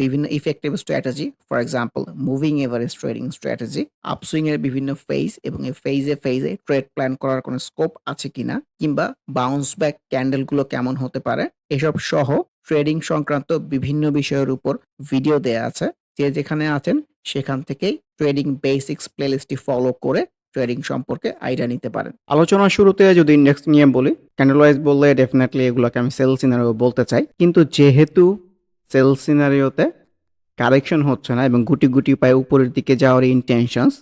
বিভিন্ন effective strategy, for example moving average trading strategy, upswing এর বিভিন্ন ফেজ এবং এই ফেজে, ফেজে ট্রেড প্ল্যান করার কোনো স্কোপ আছে কিনা কিংবা বাউন্স ব্যাক ক্যান্ডেলগুলো কেমন হতে পারে, এসব সহ ট্রেডিং সংক্রান্ত বিভিন্ন বিষয়ের উপর ভিডিও দেয়া আছে। যে যেখানে আছেন সেখান থেকেই ট্রেডিং বেসিক্স প্লেলিস্টটি ফলো করে ট্রেডিং সম্পর্কে আইডিয়া নিতে পারেন। আলোচনা শুরুতে যদি ইন্ডেক্স নিয়ে বলি, ক্যান্ডেল ওয়াইজ বললে ডেফিনেটলি এগুলোকে আমি সেল সিনারিও বলতে চাই। কিন্তু যেহেতু সেল সিনারিওতে কারেকশন হচ্ছে না এবং গুটি, গুটি পায়ে উপরের দিকে যাওয়ার ইনটেনশনস,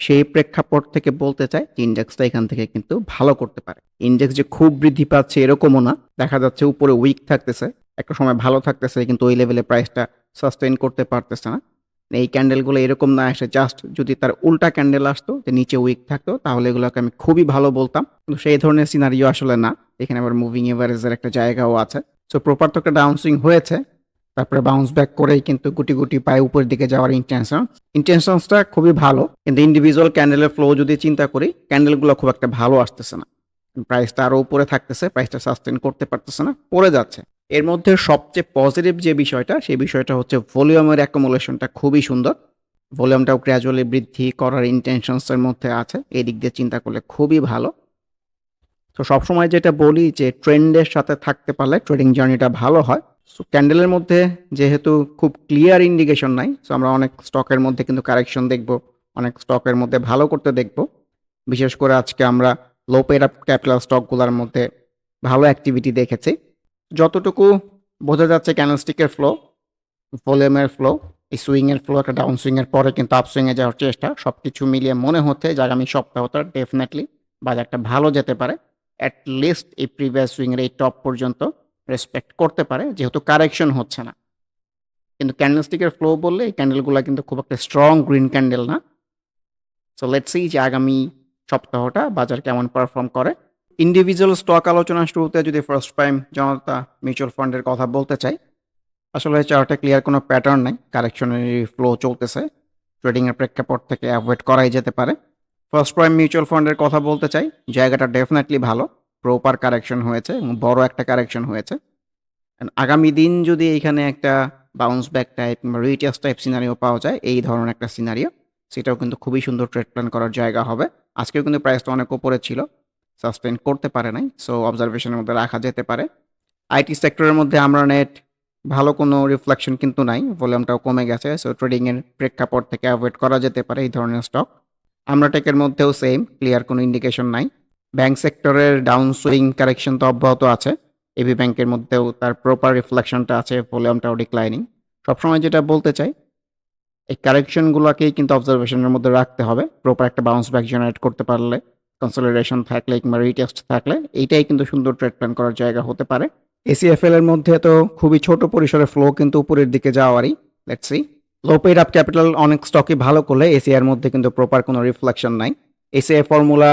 সেই প্রেক্ষাপট থেকে বলতে চাই যে ইন্ডেক্সটা এখান থেকে কিন্তু ভালো করতে পারে। ইন্ডেক্স যে খুব বৃদ্ধি পাচ্ছে এরকমও না। দেখা যাচ্ছে উপরে উইক থাকতেছে, একটা সময় ভালো থাকতেছে কিন্তু ওই লেভেলে প্রাইসটা সাস্টেইন করতে পারতেছে না। এই ক্যান্ডেলগুলো এরকম না আসে জাস্ট যদি তার উল্টা ক্যান্ডেল আসতো যে নিচে উইক থাকতো তাহলে এগুলোকে আমি খুবই ভালো বলতাম। কিন্তু সেই ধরনের সিনারিও আসলে না। এখানে আবার মুভিং এভারেজের একটা জায়গাও আছে। সো প্রপার তো একটা ডাউন সুইং হয়েছে। তারপরে বাউন্স ব্যাক করেই কিন্তু গুটি, গুটি পায়ে উপরের দিকে যাওয়ার ইনটেনশন। ইনটেনশনসটা খুবই ভালো। কিন্তু ইন্ডিভিজুয়াল ক্যান্ডেলের ফ্লো যদি চিন্তা করি, ক্যান্ডেলগুলো খুব একটা ভালো আসতেছে না। প্রাইসটা আরও উপরে থাকতেছে, প্রাইসটা সাস্টেইন করতে পারতেছে না, পড়ে যাচ্ছে। এর মধ্যে সবচেয়ে পজিটিভ যে বিষয়টা, সেই বিষয়টা হচ্ছে ভলিউমের অ্যাকোমোলেশনটা খুবই সুন্দর। ভলিউমটাও গ্র্যাজুয়ালি বৃদ্ধি করার ইনটেনশনস এর মধ্যে আছে। এই দিক দিয়ে চিন্তা করলে খুবই ভালো। তো সবসময় যেটা বলি যে ট্রেন্ডের সাথে থাকতে পারলে ট্রেডিং জার্নিটা ভালো হয়। সো ক্যান্ডেলের মধ্যে যেহেতু খুব ক্লিয়ার ইন্ডিকেশন নাই, সো আমরা অনেক স্টকের মধ্যে কিন্তু কারেকশন দেখব, অনেক স্টকের মধ্যে ভালো করতে দেখব। বিশেষ করে আজকে আমরা লো পেড আপ ক্যাপিটাল স্টকগুলোর মধ্যে ভালো অ্যাক্টিভিটি দেখেছি। যতটুকু বোঝা যাচ্ছে ক্যান্ডেলস্টিকের ফ্লো, ভলিউমের ফ্লো, এই সুইংয়ের ফ্লো একটা ডাউন সুইংয়ের পরে কিন্তু আপ সুইং এ যাওয়ার চেষ্টা, সব কিছু মিলিয়ে মনে হচ্ছে যে আগামী সপ্তাহটা ডেফিনেটলি বাজারটা ভালো যেতে পারে। এট লিস্ট এই প্রিভিয়াস সুইং এর এই টপ পর্যন্ত রেসপেক্ট করতে পারে যেহেতু কারেকশন হচ্ছে না। কিন্তু ক্যান্ডেলস্টিকের ফ্লো বললে এই ক্যান্ডেলগুলো কিন্তু খুব একটা স্ট্রং গ্রিন ক্যান্ডেল না। সো লেটস সি যে আগামী সপ্তাহটা বাজার কেমন পারফর্ম করে। ইন্ডিভিজুয়াল স্টক আলোচনা শুরুতে যদি ফার্স্ট প্রাইম জনতা মিউচুয়াল ফান্ডের কথা বলতে চাই, আসলে চার্টে ক্লিয়ার কোনো প্যাটার্ন নাই। কারেকশনেরই ফ্লো চলতেছে। ট্রেডিং এর প্রেক্ষাপট থেকে এভয়েড করাই যেতে পারে। ফার্স্ট প্রাইম মিউচুয়াল ফান্ডের কথা বলতে চাই, জায়গাটা ডেফিনেটলি ভালো। প্রপার কারেকশন হয়েছে এবং বড় একটা কারেকশন হয়েছে। আগামী দিন যদি এইখানে একটা বাউন্স ব্যাক টাইপ কিংবা রিটেস্ট টাইপ সিনারিও পাওয়া যায়, এই ধরনের একটা সিনারিও, সেটাও কিন্তু খুবই সুন্দর ট্রেড প্ল্যান করার জায়গা হবে। আজকেও কিন্তু প্রাইসটা অনেক উপরে ছিল। সাস্টেইন করতে পারে নাই। সো অবজারভেশনের মধ্যে রাখা যেতে পারে। আইটি সেক্টরের মধ্যে আমরা নেট ভালো কোনো রিফ্লেকশন কিন্তু নাই। ভলিউমটাও কমে গেছে। সো ট্রেডিংয়ের প্রেক্ষাপট থেকে এভয়েড করা যেতে পারে এই ধরনের স্টক। আমরা টেকের মধ্যেও সেম ক্লিয়ার কোনো ইন্ডিকেশন নাই। ব্যাংক সেক্টরের ডাউন সুইং কারেকশন তো অব্যাহত আছে। এবি ব্যাংকের মধ্যেও তার প্রপার রিফ্লেকশনটা আছে, ভলিউমটাও ডিক্লাইনিং। সবসময় যেটা বলতে চাই, এই কারেকশনগুলোকেই কিন্তু অবজারভেশনের মধ্যে রাখতে হবে। প্রপার একটা বাউন্স ব্যাক জেনারেট করতে পারলে, কনসলিডেশন থাকলে কিংবা রিটেস্ট থাকলে, এইটাই কিন্তু সুন্দর ট্রেড প্ল্যান করার জায়গা হতে পারে। এসিএফএল এর মধ্যে তো খুবই ছোট পরিসরে ফ্লো কিন্তু উপরের দিকে যাওয়ারই। Let's see. Low paid up capital অনেক স্টকই ভালো করলে এসিআই এর মধ্যে কিন্তু প্রপার কোনো রিফ্লেকশন নাই। এসিআই ফর্মুলা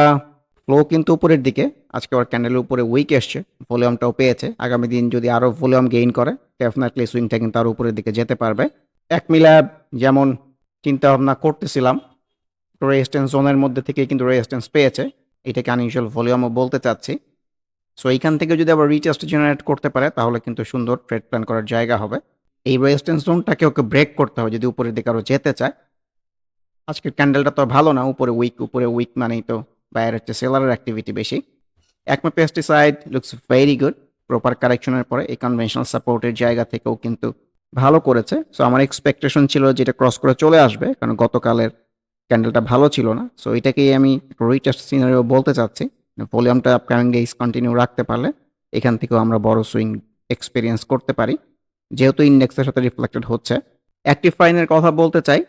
ফ্লো কিন্তু উপরের দিকে। আজকে আবার ক্যান্ডেলের উপরে উইক এসছে। ভলিউমটাও পেয়েছে। আগামী দিন যদি আরও ভলিউম গেইন করে, ডেফিনেটলি সুইংটা কিন্তু আরও উপরের দিকে যেতে পারবে। এক ল্যাব যেমন চিন্তাভাবনা করতেছিলাম, রেজিস্ট্যান্স জোনের মধ্যে থেকেই কিন্তু রেজিস্ট্যান্স পেয়েছে। এটাকে আনইউজুয়াল ভলিউমও বলতে চাচ্ছি। সো এইখান থেকে যদি আবার রিটেস্ট জেনারেট করতে পারে তাহলে কিন্তু সুন্দর ট্রেড প্ল্যান করার জায়গা হবে। এই রেজিস্ট্যান্স জোনটাকে ওকে ব্রেক করতে হবে যদি উপরের দিকে আরও যেতে চায়। আজকের ক্যান্ডেলটা তো ভালো না। উপরে উইক, উপরে উইক মানেই তো বায়ার হচ্ছে সেলারের অ্যাক্টিভিটি বেশি। Acme pesticide looks very good. Proper কারেকশনের পরে এই কনভেনশনাল সাপোর্টের জায়গা থেকেও কিন্তু ভালো করেছে সো আমার এক্সপেকটেশন ছিল যেটা ক্রস করে চলে আসবে, কারণ গতকালের ক্যান্ডেলটা ভালো ছিল না সো এটাকেই আমি রিটেস্ট সিনারিও বলতে চাচ্ছি ভলিউমটা আপকামিং ডেজ কন্টিনিউ রাখতে পারলে এখান থেকেও আমরা বড় সুইং এক্সপিরিয়েন্স করতে পারি যেহেতু ইন্ডেক্সের সাথে রিফ্লেক্টেড হচ্ছে অ্যাক্টিভ ফাইনের কথা বলতে চাই,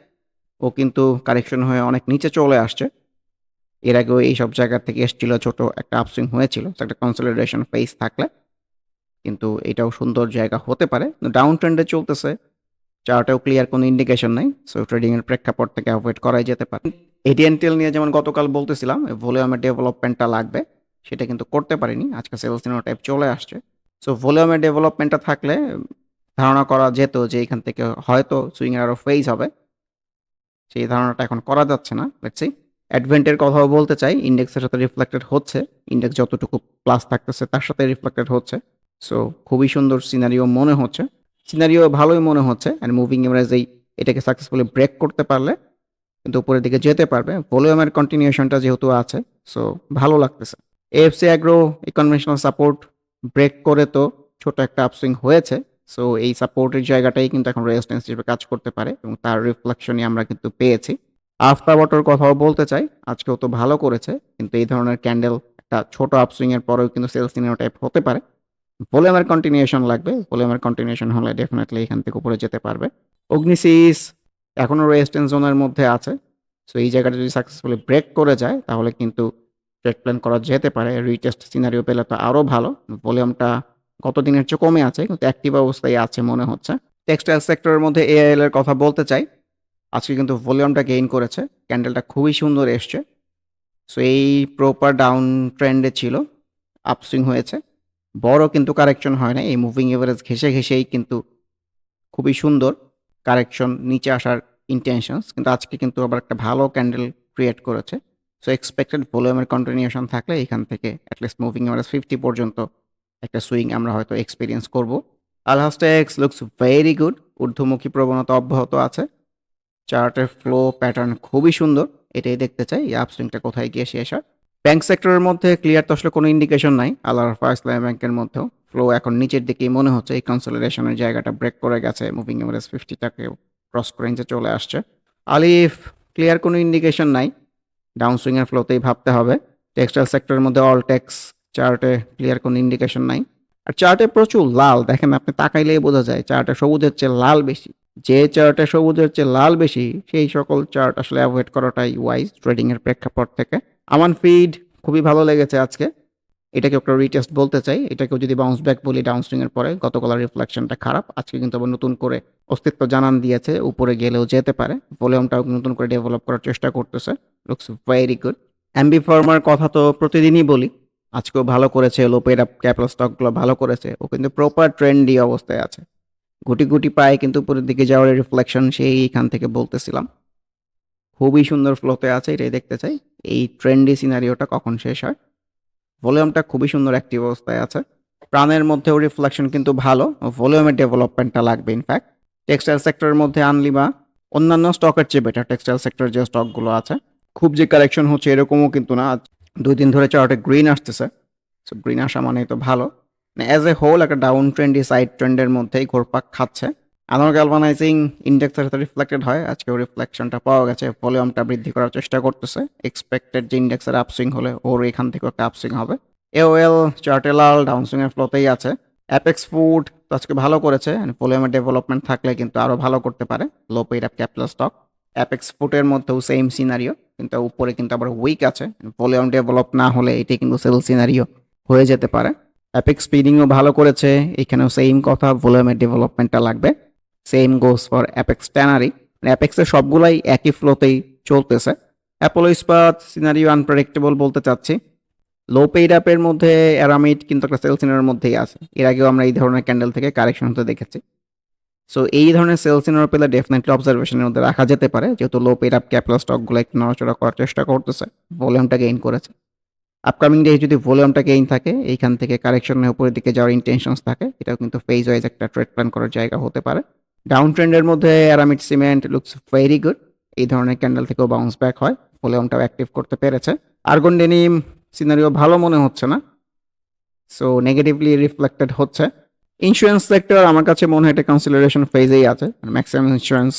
ও কিন্তু কারেকশন হয়ে অনেক নিচে চলে আসছে এর আগেও এই সব জায়গা থেকে এসেছিল ছোট একটা আপসুইং হয়েছিল একটা কনসলিডেশন ফেস থাকলে। কিন্তু এটাও সুন্দর জায়গা হতে পারে। ডাউন ট্রেন্ডে চলতেছে, চার্টেও ক্লিয়ার কোনো ইন্ডিকেশন নাই সো ট্রেডিংয়ের প্রেক্ষাপট থেকে অ্যাভয়েড করাই যেতে পারে। এডিএনটিএল নিয়ে যেমন গতকাল বলতেছিলাম ভলিউমের ডেভেলপমেন্টটা লাগবে, সেটা কিন্তু করতে পারিনি, আজকে সেলস টাইপ চলে আসছে। সো ভলিউমের ডেভেলপমেন্টটা থাকলে, ধারণা করা যেত যে এখান থেকে হয়তো সুইংয়ের আরও ফেজ হবে। সেই ধারণাটা এখন করা যাচ্ছে না লেটসি অ্যাডভেন্টের কথাও বলতে চাই ইন্ডেক্সের সাথে রিফ্লেক্টেড হচ্ছে ইন্ডেক্স যতটুকু প্লাস থাকতেছে তার সাথে রিফ্লেক্টেড হচ্ছে সো খুবই সুন্দর সিনারিও মনে হচ্ছে সিনারিও ভালোই মনে হচ্ছে অ্যান্ড মুভিং এভারেজেই এটাকে সাকসেসফুলি ব্রেক করতে পারলে কিন্তু উপরের দিকে যেতে পারবে ভলিউমের কন্টিনিউশনটা যেহেতু আছে সো ভালো লাগতেছে। এএফসি অ্যাগ্রো এই কনভেনশনাল সাপোর্ট ব্রেক করে তো ছোট একটা আপসুইং হয়েছে সো এই সাপোর্টের জায়গাটাই কিন্তু এখন রেজিস্ট্যান্স হিসেবে কাজ করতে পারে, এবং তার রিফ্লেকশনই আমরা কিন্তু পেয়েছি। আফটার ওয়াটার কথাও বলতে চাই। আজকেও তো ভালো করেছে, কিন্তু এই ধরনের ক্যান্ডেল একটা ছোট আপসুইং এর পরেও কিন্তু সেলস সিনিয়র টাইপ হতে পারে। ভলিউমের কন্টিনিউশন লাগবে ভলিউমের কন্টিনিউশন হলে ডেফিনেটলি এখান থেকে উপরে যেতে পারবে। অগ্নিসিস এখনও রেজিস্ট্যান্স জোনের মধ্যে আছে সো এই জায়গাটা যদি সাকসেসফুলি ব্রেক করে যায়, তাহলে কিন্তু ট্রেড প্ল্যান করা যেতে পারে। রিটেস্ট সিনারিও পেলে তো আরও ভালো ভলিউমটা গত দিনের চেয়ে কমে আছে, কিন্তু অ্যাক্টিভ অবস্থায় আছে মনে হচ্ছে। টেক্সটাইল সেক্টরের মধ্যে এআইএল এর কথা বলতে চাই আজকে কিন্তু ভলিউমটা গেইন করেছে। ক্যান্ডেলটা খুবই সুন্দর এসছে। সো এই প্রপার ডাউন ট্রেন্ডে ছিল। আপসুইং হয়েছে। বড় কিন্তু কারেকশন হয় না এই মুভিং এভারেজ ঘেসে ঘেসেই কিন্তু খুবই সুন্দর কারেকশন নিচে আসার ইন্টেনশনস কিন্তু আজকে কিন্তু আবার একটা ভালো ক্যান্ডেল ক্রিয়েট করেছে। সো এক্সপেক্টেড ভলিউমের কন্টিনিউশন থাকলে এখান থেকে অ্যাটলিস্ট মুভিং এভারেজ ফিফটি পর্যন্ত একটা সুইং আমরা হয়তো এক্সপিরিয়েন্স করব। আলহাস্টেক্স লুকস ভেরি গুড ঊর্ধ্বমুখী প্রবণতা অব্যাহত আছে। চার্টের ফ্লো প্যাটার্ন খুবই সুন্দর, এটাই দেখতে চাই, এই আপসুইংটা কোথায় গিয়ে শেষ হয়। ব্যাংক সেক্টরের মধ্যে ক্লিয়ার তো আসলে কোনো ইন্ডিকেশন নাই আল্লাহ ইসলাম ব্যাংকের মধ্যেও ফ্লো এখন নিচের দিকেই মনে হচ্ছে, এই কনসোলিডেশনের জায়গাটা ব্রেক করে গেছে মুভিং এভারেজ ফিফটিটাকে ক্রস করে নিচে চলে আসছে। আলিফ ক্লিয়ার কোনো ইন্ডিকেশন নাই ডাউন সুইংয়ের ফ্লোতেই ভাবতে হবে। টেক্সটাইল সেক্টরের মধ্যে অল টেক্স চার্টে ক্লিয়ার কোনো ইন্ডিকেশন নাই। আর চার্টে প্রচুর লাল, দেখেন আপনি তাকাইলেই বোঝা যায়, চার্টে সবুজের চেয়ে লাল বেশি। যে চার্টে সবুজের চেয়ে লাল বেশি, সেই সকল চার্ট আসলে অ্যাভয়েড করাটাই ওয়াইজ ট্রেডিং এর প্রেক্ষাপট থেকে। আমান ফিড খুবই ভালো লেগেছে আজকে। এটাকে একটা রিটেস্ট বলতে চাই। এটাকেও যদি বাউন্স ব্যাক বলি ডাউন এর পরে, গতকালের রিফ্লেকশনটা খারাপ। আজকে কিন্তু আবার নতুন করে অস্তিত্ব জানান দিয়েছে, উপরে গেলেও যেতে পারে। ভলিউমটাও নতুন করে ডেভেলপ করার চেষ্টা করতেছে। লুকস ভেরি গুড অ্যাম্বি ফার্মার কথা তো প্রতিদিনই বলি। আজকেও ভালো করেছে লোপের ক্যাপিটাল স্টকগুলো ভালো করেছে। ও কিন্তু প্রপার ট্রেন্ডি অবস্থায় আছে। গুটি গুটি পায়ে কিন্তু উপরের দিকে যাওয়ার রিফ্লেকশন সেইখান থেকে বলতেছিলাম। খুবই সুন্দর ফ্লোতে আছে, এটাই দেখতে চাই। এই ট্রেন্ডি সিনারিওটা কখন শেষ হয়? ভলিউমটা খুবই সুন্দর অ্যাক্টিভ অবস্থায় আছে। প্রাণের মধ্যেও রিফ্লেকশন কিন্তু ভালো ভলিউমের ডেভেলপমেন্টটা লাগবে ইনফ্যাক্ট টেক্সটাইল সেক্টরের মধ্যে আনলি বা অন্যান্য স্টকের চেয়ে বেটার টেক্সটাইল সেক্টর যে স্টকগুলো আছে। খুব যে কালেকশন হচ্ছে এরকমও কিন্তু না। দুই দিন ধরে চার্টে গ্রিন আসতেছে। সো গ্রিন আসা মানেই তো ভালো। অ্যাজ এ হোল একটা ডাউন ট্রেন্ডি সাইড ট্রেন্ডের মধ্যেই ঘোরপাক খাচ্ছে। আনোর গ্যালভানাইজিং ইন্ডেক্সের সাথে রিফ্লেক্টেড হয়। আজকেও রিফ্লেকশনটা পাওয়া গেছে। ভলিউমটা বৃদ্ধি করার চেষ্টা করতেছে। এক্সপেক্টেড যে ইন্ডেক্সের আপসুইং হলে ওর এখান থেকে একটা আপসুইং হবে। এওএল চার্টে লাল ডাউনসুইং এর ফ্লোতেই আছে। অ্যাপেক্স ফুড আজকে ভালো করেছে। ভলিউমের ডেভেলপমেন্ট থাকলে কিন্তু আরও ভালো করতে পারে। Low paid up capital stock Apex ফুটের মধ্যেও সেম সিনারিও কিন্তু উপরে কিন্তু আবার উইক আছে। ভলিউম ডেভেলপ না হলে এটি কিন্তু সেল সিনারিও হয়ে যেতে পারে। অ্যাপেক্স স্পিডিংও ভালো করেছে। এখানেও সেম কথা ভলিউমের ডেভেলপমেন্টটা লাগবে। Same goes for Apex tannery অ্যাপেক্সের সবগুলাই একই ফ্লোতেই চলতেছে। অ্যাপোলো ইস্পাত সিনারিও আনপ্রেডিক্টেবল বলতে চাচ্ছি। লো পেইড অ্যাপের মধ্যে অ্যারামিড কিন্তু একটা সেল সিনারের মধ্যেই আছে। এর আগেও আমরা এই ধরনের ক্যান্ডেল থেকে কারেকশন হতে দেখেছি। সো এই ধরনের সেল সিনার পেলে ডেফিনেটলি অবজারভেশনের মধ্যে রাখা যেতে পারে। যেহেতু লো পেইড আপ ক্যাপিটাল স্টকগুলো একটু নড়াচড়া করার চেষ্টা করতেছে। ভলিউমটা গেইন করেছে। আপকামিং ডে যদি ভলিউমটা গেইন থাকে, এইখান থেকে কারেকশনের উপরের দিকে যাওয়ার ইন্টেনশনস থাকে, এটাও কিন্তু ফেজ ওয়াইজ একটা ট্রেড প্ল্যান করার জায়গা হতে পারে। ডাউন ট্রেন্ডের মধ্যে Aramit cement looks very good এই ধরনের ক্যান্ডেল থেকেও বাউন্স ব্যাক হয় ভলিউমটাও অ্যাক্টিভ করতে পেরেছে। আর্গন ডেনিম সিনারিও ভালো মনে হচ্ছে না। সো নেগেটিভলি রিফ্লেক্টেড হচ্ছে। ইন্স্যুরেন্স সেক্টর আমার কাছে মনে হয় এটা কনসিডারেশন ফেজেই আছে। ম্যাক্সিমাম ইন্স্যুরেন্স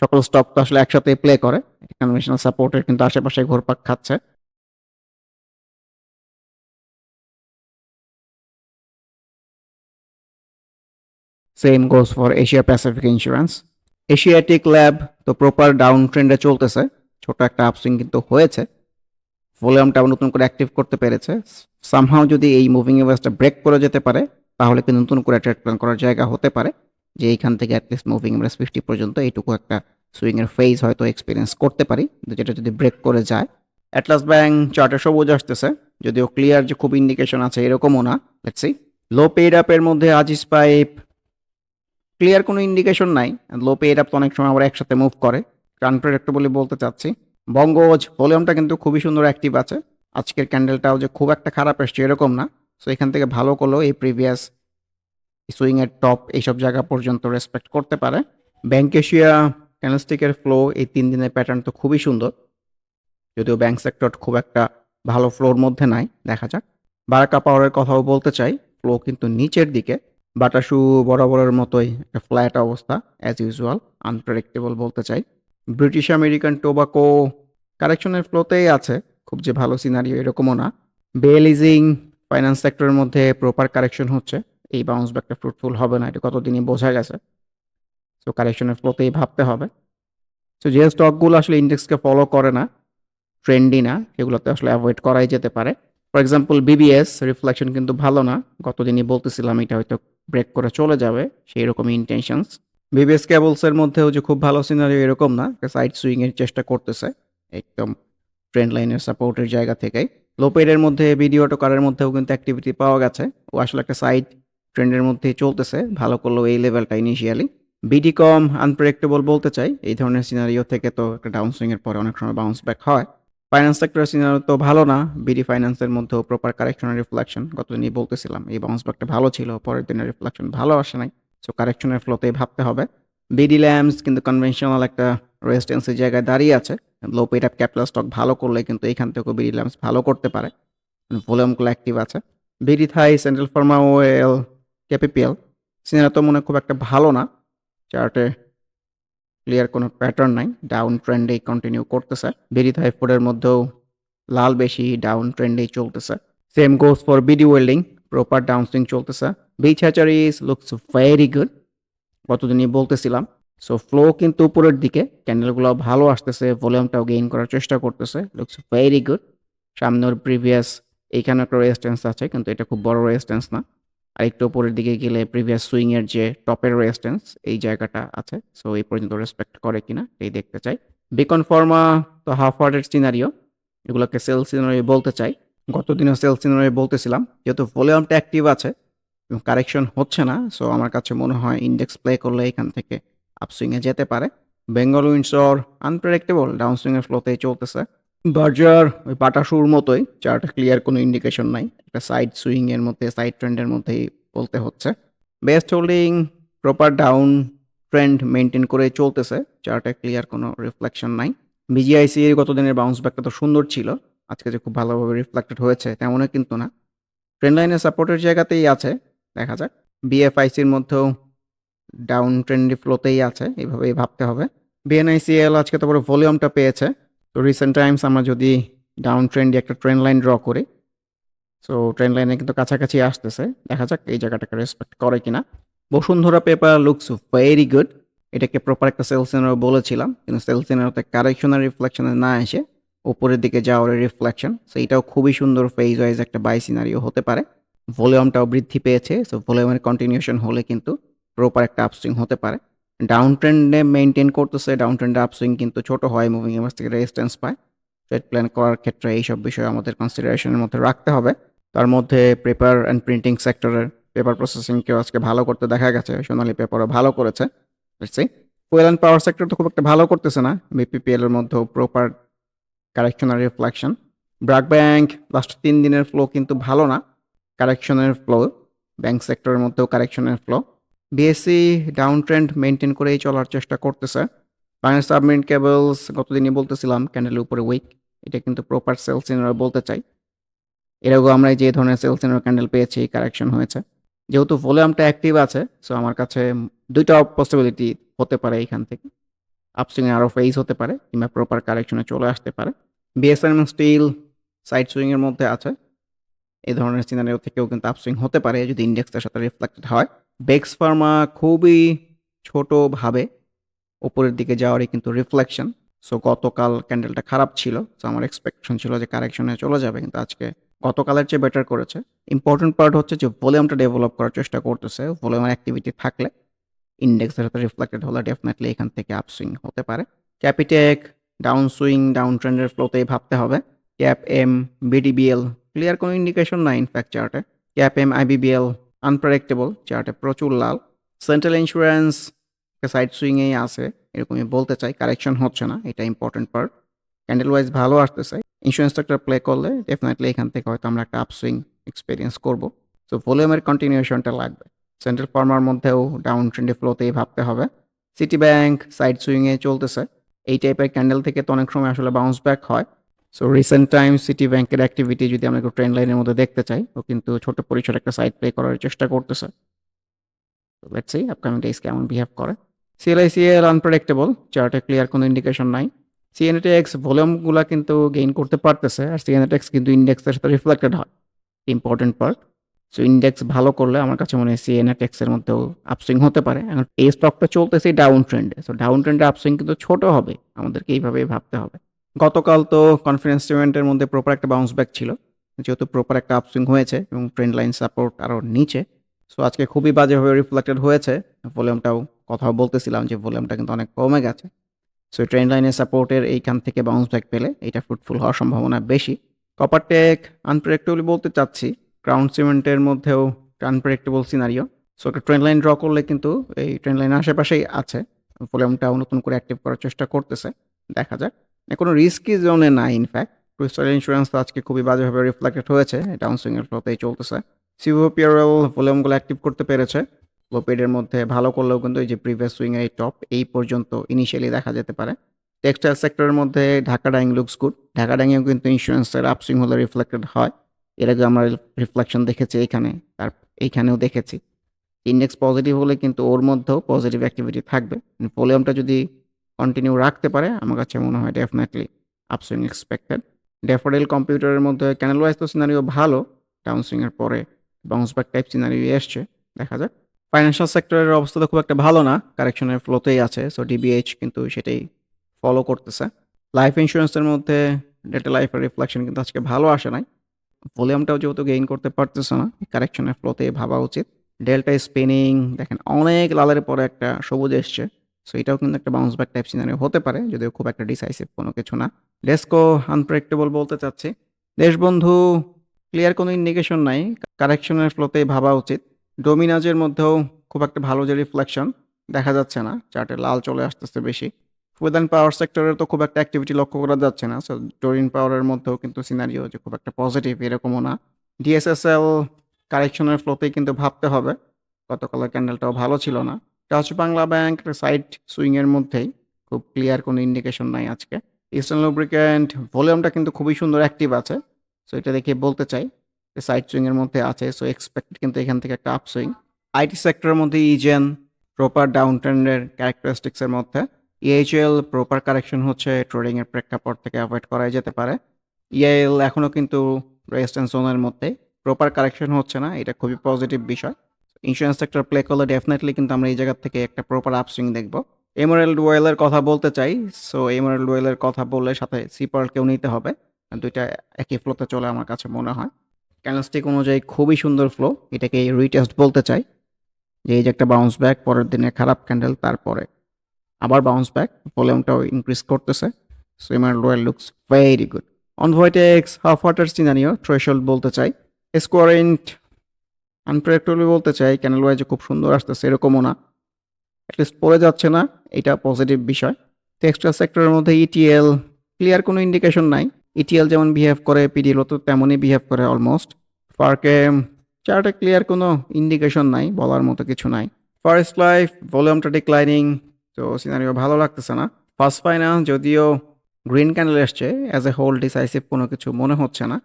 সকল স্টক তো আসলে একসাথে প্লে করে। কনভেনশনাল সাপোর্টের কিন্তু আশেপাশে ঘোরপাক খাচ্ছে। Same goes for Asia Pacific insurance Asiatic lab তো প্রপার ডাউন ট্রেন্ডে চলতেছে। ছোট একটা আপসুইং কিন্তু হয়েছে। ভলিউমটা নতুন করে অ্যাক্টিভ করতে পেরেছে। সামহাও যদি এই মুভিং এভারেজটা ব্রেক করে যেতে পারে, তাহলে কিন্তু নতুন করে ট্রেড প্ল্যান করার জায়গা হতে পারে। যে এইখান থেকে অ্যাটলিস্ট মুভিং এভারেজ ফিফটি পর্যন্ত এইটুকু একটা সুইংয়ের ফেজ হয়তো এক্সপিরিয়েন্স করতে পারি। যেটা যদি ব্রেক করে যায়। অ্যাটলাস ব্যাংক চার্টে সবুজ আসতেছে। যদিও ক্লিয়ার যে খুব ইন্ডিকেশন আছে এরকমও না। লেটস লো পেড আপের মধ্যে আজিস পাইপ ক্লিয়ার কোনো ইন্ডিকেশন নাই। লো আপ তো অনেক সময় আবার একসাথে মুভ করে। আনপ্রেডিক্টেবলি বলতে চাচ্ছি। বঙ্গজ ভলিউমটা কিন্তু খুবই সুন্দর অ্যাক্টিভ আছে। আজকের ক্যান্ডেলটাও যে খুব একটা খারাপ এসছে এরকম না। সো এখান থেকে ভালো করলেও এই প্রিভিয়াস সুইংয়ের টপ এইসব জায়গা পর্যন্ত রেসপেক্ট করতে পারে। ব্যাংক এশিয়া ফ্লো এই তিন দিনের প্যাটার্ন তো খুবই সুন্দর। যদিও ব্যাংক সেক্টর খুব একটা ভালো ফ্লোর মধ্যে নাই, দেখা যাক। বারাকা পাওয়ারের কথাও বলতে চাই। ফ্লো কিন্তু নিচের দিকে। বাটাসু বরাবরের মতোই একটা ফ্ল্যাট অবস্থা অ্যাজ ইউজুয়াল আনপ্রেডিক্টেবল বলতে চাই। ব্রিটিশ আমেরিকান টোবাকো কারেকশনের ফ্লোতেই আছে, খুব যে ভালো সিনারিও এরকমও না। বেলিজিং ফাইন্যান্স সেক্টরের মধ্যে প্রপার কারেকশন হচ্ছে, এই বাউন্স ব্যাকটা ফ্রুটফুল হবে না, এটা কতদিনই বোঝা গেছে। সো কারেকশনের ফ্লোতেই ভাবতে হবে। সো যে স্টকগুলো আসলে ইন্ডেক্সকে ফলো করে না ট্রেন্ডি না, সেগুলোতে আসলে অ্যাভয়েড করাই যেতে পারে। ফর এক্সাম্পল বিবিএস রিফ্লেকশন কিন্তু ভালো না, গতদিনই বলতেছিলাম এটা হয়তো ব্রেক করে চলে যাবে সেই রকমই ইন্টেনশনস বিবিএস কেবলসের মধ্যেও যে খুব ভালো সিনারিও এরকম না সাইড সুইংয়ের চেষ্টা করতেছে, একদম ট্রেন্ড লাইনের সাপোর্টের জায়গা থেকেই। লোপেডের মধ্যে ভিডিও টোকারের মধ্যেও কিন্তু অ্যাক্টিভিটি পাওয়া গেছে। ও আসলে একটা সাইড ট্রেন্ডের মধ্যেই চলতেছে, ভালো করল এই লেভেলটা ইনিশিয়ালি বিডি কম আনপ্রেডিক্টেবল বলতে চাই, এই ধরনের সিনারিও থেকে তো একটা ডাউন সুইংয়ের পরে অনেক সময় বাউন্স ব্যাক হয়। ফাইন্যান্স সিনারিও তো ভালো না বিডি ফাইন্যান্সের মধ্যেও প্রপার কারেকশনের রিফ্লেকশন গতদিনই বলতেছিলাম, এই বাউন্স ব্যাকটা ভালো ছিল, পরের দিনের রিফ্লেকশন ভালো আসে নাই সো কারেকশনের ফ্লোতেই ভাবতে হবে। বিডি ল্যাম্পস কিন্তু কনভেনশনাল একটা রেজিস্ট্যান্সের জায়গায় দাঁড়িয়ে আছে low paid up capital stock ভালো করলে কিন্তু এইখান থেকেও বিডি ল্যাম্পস ভালো করতে পারে ভলিউমগুলো অ্যাক্টিভ আছে। BD Thai central pharma well ক্যাপিপিএল সিনারা তো মনে খুব একটা ভালো না চার্টে ক্লিয়ার কোনো প্যাটার্ন নাই ডাউন ট্রেন্ডেই কন্টিনিউ করতেছে। বিডি থাই ফুডের মধ্যেও লাল বেশি ডাউন ট্রেন্ডেই চলতেছে। Same goes for BD welding proper down swing চলতেছে। Beach hatcheries looks very good গতদিনই বলতেছিলাম। সো ফ্লো কিন্তু উপরের দিকে ক্যান্ডেলগুলো ভালো আসতেছে ভলিউমটাও গেইন করার চেষ্টা করতেছে লুকস ভেরি গুড সামনে ওর প্রিভিয়াস এইখানে একটা রেজিস্ট্যান্স আছে, কিন্তু এটা খুব বড় রেজিস্ট্যান্স না। আর একটু উপরের দিকে গেলে প্রিভিয়াস সুইংয়ের যে টপের রেজিস্ট্যান্স এই জায়গাটা আছে। সো এই পর্যন্ত রেসপেক্ট করে কিনা, এই দেখতে চাই। বিকন ফর্মা তো হাফ হার্টেড সিনারিও এগুলোকে সেল সিনারি বলতে চাই। গতদিনও সেল সিনারি বলতেছিলাম, যেহেতু ভলিউমটা অ্যাক্টিভ আছে, এবং কারেকশন হচ্ছে না সো আমার কাছে মনে হয় ইন্ডেক্স প্লে করলে এখান থেকে আপসুইংয়ে যেতে পারে। বেঙ্গল উইন্ডসর আনপ্রেডিক্টেবল ডাউন সুইংয়ের ফ্লোতেই চলতেছে। বার্জার ওই বাটাসুর মতোই, চার্টে ক্লিয়ার কোনো ইন্ডিকেশন নাই। একটা সাইড সুইংয়ের মধ্যে সাইড ট্রেন্ডের মধ্যেই বলতে হচ্ছে। Best holding proper down trend maintain করে চলতেছে, চার্টে ক্লিয়ার কোনো রিফ্লেকশন নাই। বিজিআইসি এর গতদিনের বাউন্স ব্যাকটা তো সুন্দর ছিল, আজকে যে খুব ভালোভাবে রিফ্লেক্টেড হয়েছে তেমনও কিন্তু না। ট্রেন্ড লাইনের সাপোর্টের জায়গাতেই আছে, দেখা যাক। বিএফআইসির মধ্যেও ডাউন ট্রেন্ডি ফ্লোতেই আছে এইভাবেই ভাবতে হবে। বিএনআইসিএল আজকে তো বড় ভলিউমটা পেয়েছে। তো রিসেন্ট টাইমস আমরা যদি ডাউন ট্রেন্ডে একটা ট্রেন লাইন ড্র করি সো ট্রেন লাইনে কিন্তু কাছাকাছি আসতেছে। দেখা যাক এই জায়গাটাকে রেসপেক্ট করে কিনা। Bashundhara paper looks very good এটাকে প্রপার একটা সেলস বলেছিলাম, কিন্তু সেলস সিনারোতে কারেকশনাল রিফ্লেকশনে না এসে উপরের দিকে যাওয়ার রিফ্লেকশন সো এটাও খুবই সুন্দর ফেজ ওয়াইজ একটা বাই সিনারিও হতে পারে। ভলিউমটাও বৃদ্ধি পেয়েছে সো ভলিউমের কন্টিনিউশন হলে কিন্তু প্রপার একটা আপসুইং হতে পারে। ডাউন ট্রেন্ডে মেনটেন করতেছে ডাউন ট্রেন্ডে আপসুইং কিন্তু ছোট হয় মুভিং এভারেজ থেকে রেজিস্ট্যান্স পায়। ট্রেড প্ল্যান করার ক্ষেত্রে এইসব বিষয় আমাদের কনসিডারেশনের মধ্যে রাখতে হবে। তার মধ্যে পেপার অ্যান্ড প্রিন্টিং সেক্টরের পেপার প্রসেসিংকেও আজকে ভালো করতে দেখা গেছে, সোনালি পেপারও ভালো করেছে। ফুয়েল অ্যান্ড পাওয়ার সেক্টর তো খুব একটা ভালো করতেছে না বিপিপিএল এর মধ্যেও proper correctional reflection BRAC bank last তিন দিনের ফ্লো কিন্তু ভালো না কারেকশনের ফ্লো ব্যাংক সেক্টরের মধ্যেও কারেকশনের flow BSC down trend maintain করেই চলার চেষ্টা করতেছে। ফাইন্যান্স সাবমিট কেবলস গতদিনই বলতেছিলাম ক্যান্ডেলের উপরে উইক এটা কিন্তু প্রপার সেলস ইনার বলতে চাই। এর আগেও আমরা যে ধরনের সেল সিনারিও ক্যান্ডেল পেয়েছি কারেকশন হয়েছে। যেহেতু ভলিউমটা অ্যাক্টিভ আছে সো আমার কাছে দুইটা পসিবিলিটি হতে পারে এইখান থেকে। আপসুইং আরও ফেস হতে পারে, কিংবা প্রপার কারেকশনে চলে আসতে পারে। বিএসএম স্টিল সাইড সুইংয়ের মধ্যে আছে। এই ধরনের সিনারিও থেকেও কিন্তু আপসুইং হতে পারে, যদি ইন্ডেক্সটার সাথে রিফ্লেক্টেড হয়। বেক্স ফার্মা খুবই ছোটোভাবে ওপরের দিকে যাওয়ারই কিন্তু রিফ্লেকশন সো গতকাল ক্যান্ডেলটা খারাপ ছিল সো আমার এক্সপেকটেশন ছিল যে কারেকশনে চলে যাবে, কিন্তু আজকে গতকালের চেয়ে বেটার করেছে। ইম্পর্টেন্ট পার্ট হচ্ছে যে ভলিউমটা ডেভেলপ করার চেষ্টা করতেছে ভলিউমের অ্যাক্টিভিটি থাকলে ইন্ডেক্সের সাথে রিফ্লেক্টেড হলে ডেফিনেটলি এখান থেকে আপসুইং হতে পারে। ক্যাপিটেক ডাউন সুইং ডাউন ট্রেন্ডের ফ্লোতেই ভাবতে হবে ক্যাপ এম বিডিবিএল ক্লিয়ার কোনো ইন্ডিকেশন নাই ইনফ্যাক্ট চার্টে ক্যাপ এম আইবিবিএল আনপ্রেডিক্টেবল চার্টে প্রচুর লাল। সেন্ট্রাল ইন্স্যুরেন্স সাইড সুইংয়েই আছে এরকমই বলতে চাই কারেকশন হচ্ছে না, এটা ইম্পর্টেন্ট পার্ট ক্যান্ডেল ওয়াইজ ভালো আসতেছে। ইন্স্যুরেন্স সেক্টর প্লে করলে ডেফিনেটলি এখান থেকে হয়তো আমরা একটা আপসুইং এক্সপিরিয়েন্স করব। সো ভলিউমের কন্টিনিউশনটা লাগবে। সেন্ট্রাল ফার্মার মধ্যেও ডাউন ট্রেন্ডে ফ্লোতেই ভাবতে হবে। সিটি ব্যাংক সাইড সুইংয়ে চলতেছে। এই টাইপের ক্যান্ডেল থেকে তো অনেক সময় আসলে বাউন্স ব্যাক হয়। সো রিসেন্ট টাইম সিটি ব্যাংকের অ্যাক্টিভিটি যদি আমরা একটু ট্রেন্ড লাইনের মধ্যে দেখতে চাই, ও কিন্তু ছোট পরিসরে একটা সাইড প্লে করার চেষ্টা করতেছে। তো লেটস সি আপকামিং ডেজ কেমন বিহেভ করে। সিএলআইসিএল আনপ্রেডিক্টেবল চার্টে ক্লিয়ার কোনো ইন্ডিকেশন নাই। সিএনএটেক্স ভলিউমগুলো কিন্তু গেইন করতে পারতেছে, আর সিএনএটেক্স কিন্তু ইন্ডেক্সের সাথে রিফ্লেক্টেড হয়। ইম্পর্টেন্ট পার্ট সো ইন্ডেক্স ভালো করলে আমার কাছে মনে হয় সিএনএটেক্সের মধ্যেও আপসুইং হতে পারে। এখন এই স্টকটা চলতেছে ডাউন ট্রেন্ডে সো ডাউন ট্রেন্ডে আপসুইং কিন্তু ছোট হবে, আমাদেরকে এইভাবেই ভাবতে হবে। গতকাল তো কনফিডেন্স স্টেটমেন্টের মধ্যে প্রপার একটা বাউন্স ব্যাক ছিল। যেহেতু প্রপার একটা আপসুইং হয়েছে এবং ট্রেন্ড লাইন সাপোর্ট আরও নিচে। সো আজকে খুবই বাজেভাবে রিফ্লেক্টেড হয়েছে। ভলিউমটাও কথাও বলতেছিলাম যে ভলিউমটা কিন্তু অনেক কমে গেছে। সো ট্রেন্ড লাইনের সাপোর্টের এইখান থেকে বাউন্স ব্যাক পেলে এটা ফ্রুটফুল হওয়ার সম্ভাবনা বেশি। কপার টেক আনপ্রেডিক্টেবল বলতে চাচ্ছি। ক্রাউন সিমেন্টের মধ্যেও আনপ্রেডিক্টেবল সিনারিও সো একটা ট্রেন্ড লাইন ড্র করলে কিন্তু এই ট্রেন্ড লাইনের আশেপাশেই আছে। ভলিউমটাও নতুন করে অ্যাক্টিভ করার চেষ্টা করতেছে। দেখা যাক। কোনো রিস্কি জোনে নাই ইনফ্যাক্ট ক্রিস্টাল ইন্স্যুরেন্স তো আজকে খুবই বাজেভাবে রিফ্লেক্টেড হয়েছে ডাউন সুইংয়ের ফ্লোতেই চলতেছে। সিভোপিয়ারেল ভলিউমগুলো অ্যাক্টিভ করতে পেরেছে। লোপেডের মধ্যে ভালো করলেও কিন্তু এই যে প্রিভিয়াস সুইংয়ের এই টপ এই পর্যন্ত ইনিশিয়ালি দেখা যেতে পারে। টেক্সটাইল সেক্টরের মধ্যে Dhaka dyeing looks good Dhaka ডাইংয়েও কিন্তু ইন্স্যুরেন্সের আপসুইং হলে রিফ্লেক্টেড হয়। এর আগে আমরা রিফ্লেকশন দেখেছি এইখানে তার এইখানেও দেখেছি। ইন্ডেক্স পজিটিভ হলে কিন্তু ওর মধ্যেও পজিটিভ অ্যাক্টিভিটি থাকবে। ভলিউমটা যদি কন্টিনিউ রাখতে পারে, আমার কাছে মনে হয় ডেফিনেটলি আপসুইং এক্সপেক্টেড ডেফোডেল কম্পিউটারের মধ্যে ক্যানেল ওয়াইজ তো সিনারিও ভালো ডাউন সুইংয়ের পরে বাউন্স ব্যাক টাইপ সিনারিও এসছে, দেখা যাক। ফাইন্যান্সিয়াল সেক্টরের অবস্থা তো খুব একটা ভালো না কারেকশনের ফ্লোতেই আছে সো ডিবিএইচ কিন্তু সেটাই ফলো করতেছে। লাইফ ইন্স্যুরেন্সের মধ্যে ডেটা লাইফের রিফ্লেকশন কিন্তু আজকে ভালো আসে নাই ভলিউমটাও যেহেতু গেইন করতে পারতেছে না কারেকশনের ফ্লোতে ভাবা উচিত। ডেল্টা স্পিনিং দেখেন অনেক লালের পরে একটা সবুজ এসছে সো এটাও কিন্তু একটা বাউন্স ব্যাক টাইপ সিনারি হতে পারে, যদিও খুব একটা ডিসাইসিভ কোনো কিছু না। ডেস্কো আনপ্রেডিক্টেবল বলতে চাচ্ছি। দেশবন্ধু ক্লিয়ার কোনো ইন্ডিকেশন নাই। কারেকশনের ফ্লোতেই ভাবা উচিত। ডোমিনাজের মধ্যেও খুব একটা ভালো যে রিফ্লেকশন দেখা যাচ্ছে না। চার্টে লাল চলে আসতেছে বেশি। ফুড অ্যান্ড পাওয়ার সেক্টরের তো খুব একটা অ্যাক্টিভিটি লক্ষ্য করা যাচ্ছে না। সো ডোরিন পাওয়ারের মধ্যেও কিন্তু সিনারিও যে খুব একটা পজিটিভ এরকমও না। ডিএসএসএল কারেকশনের ফ্লোতেই কিন্তু ভাবতে হবে। গতকালের ক্যান্ডেলটাও ভালো ছিল না। টাচ বাংলা ব্যাংক সাইড সুইংয়ের মধ্যেই খুব ক্লিয়ার কোনো ইন্ডিকেশন নাই আজকে। ইস্টার্ন লুব্রিক্যান্ট ভলিউমটা কিন্তু খুবই সুন্দর অ্যাক্টিভ আছে। সো এটা দেখে বলতে চাই সাইড সুইংয়ের মধ্যে আছে। সো এক্সপেক্টেড কিন্তু এখান থেকে একটা আপ সুইং আইটি সেক্টরের মধ্যে ইজেন প্রপার ডাউন ট্রেন্ডের ক্যারেক্টারিস্টিক্সের মধ্যে। ইএইচএল প্রপার কারেকশন হচ্ছে ট্রেডিংয়ের প্রেক্ষাপট থেকে অ্যাভয়েড করাই যেতে পারে। ইএল এখনও কিন্তু রেজিস্ট্যান্স জোনের মধ্যে প্রপার কারেকশন হচ্ছে না, এটা খুবই পজিটিভ বিষয়। ইন্স্যুরেন্স সেক্টর প্লে করলে ডেফিনেটলি কিন্তু আমরা এই জায়গা থেকে একটা প্রপার আপসুইং দেখব। এমারেল্ড ওয়েলের কথা বলতে চাই সো এমারেল্ড ওয়েলের কথা বললে সাথে সিপার্লকেও নিতে হবে, দুইটা একই ফ্লোতে চলে আমার কাছে মনে হয়। ক্যান্ডেলস্টিক অনুযায়ী খুবই সুন্দর ফ্লো এটাকে রিটেস্ট বলতে চাই, যে এই যে একটা বাউন্স ব্যাক পরের দিনে খারাপ ক্যান্ডেল তারপরে আবার বাউন্স ব্যাক ভলিউমটাও ইনক্রিজ করতেছে so Emerald Oil looks very good অনভয়েটেক্স half water scenario threshold বলতে চাই স্কোয়ারেন্ট আনপ্রেডিক্টেবলি বলতে চাই ক্যানেল ওয়াইজে খুব সুন্দর আসতেছে, এরকমও না। অ্যাটলিস্ট পড়ে যাচ্ছে না, এটা পজিটিভ বিষয়। টেক্সটাইল সেক্টরের মধ্যে ইটিএল ক্লিয়ার কোনো ইন্ডিকেশন নাই। ইটিএল যেমন বিহেভ করে পিডিএলও তো তেমনই বিহেভ করে অলমোস্ট পার্কে চার্টে ক্লিয়ার কোনো ইন্ডিকেশন নাই, বলার মতো কিছু নাই। ফার্স্ট লাইফ ভলিউমটা ডিক্লাইনিং তো সিনারিও ভালো লাগতেছে না। ফার্স্ট ফাইনান্স যদিও গ্রিন ক্যান্ডেল এসছে অ্যাজ এ হোল ডিসাইসিভ কোনো কিছু মনে হচ্ছে না।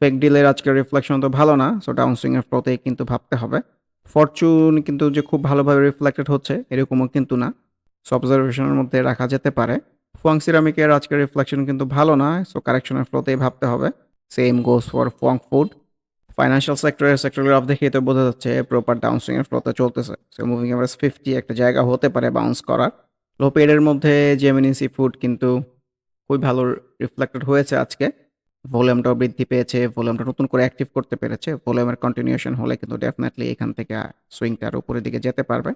ফেক ডিলের আজকের রিফ্লেকশন তো ভালো না। সো ডাউন সুইং এর ফ্লোতেই কিন্তু ভাবতে হবে। ফরচুন কিন্তু যে খুব ভালোভাবে রিফ্লেক্টেড হচ্ছে, এরকমও কিন্তু না। সো অবজারভেশন এর মধ্যে রাখা যেতে পারে। ফুয়াং সিরামিকের আজকের রিফ্লেকশন কিন্তু ভালো না। সো কারেকশনের ফ্লোতেই ভাবতে হবে। Same goes for Fuwang food. Financial সেক্টরের সেক্টর গ্রাফ দেখেই তো বোঝা যাচ্ছে প্রপার ডাউন সুইং ফ্লোতে চলতেছে। সো মুভিং এভারেজ 50 একটা জায়গা হতে পারে বাউন্স করার। লো পেইড এর মধ্যে জেমিনি সি ফুড কিন্তু খুবই ভালো রিফ্লেক্টেড হয়েছে আজকে। ভলিউমটাও বৃদ্ধি পেয়েছে। ভলিউমটা নতুন করে অ্যাক্টিভ করতে পেরেছে। ভলিউমের কন্টিনিউশন হলে কিন্তু ডেফিনেটলি এখান থেকে আ সুইংটা আরও উপরের দিকে যেতে পারবে।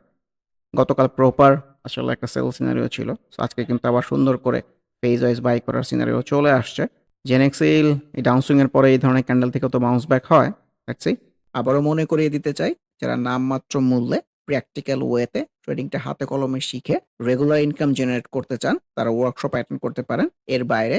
গতকাল প্রপার আসলে একটা সেল সিনারিও ছিল। আজকে কিন্তু আবার সুন্দর করে ফেজ ওয়াইজ বাই করার সিনারিও চলে আসছে। জেনেক্সিল এই ডাউন সুইং পরে এই ধরনের ক্যান্ডেল থেকে তো বাউন্স ব্যাক হয়। সি। আবারও মনে করিয়ে দিতে চাই, যারা নামমাত্র মূল্যে প্র্যাকটিক্যাল ওয়েতে ট্রেডিংটা হাতে কলমে শিখে রেগুলার ইনকাম জেনারেট করতে চান, তারা ওয়ার্কশপ অ্যাটেন্ড করতে পারেন। এর বাইরে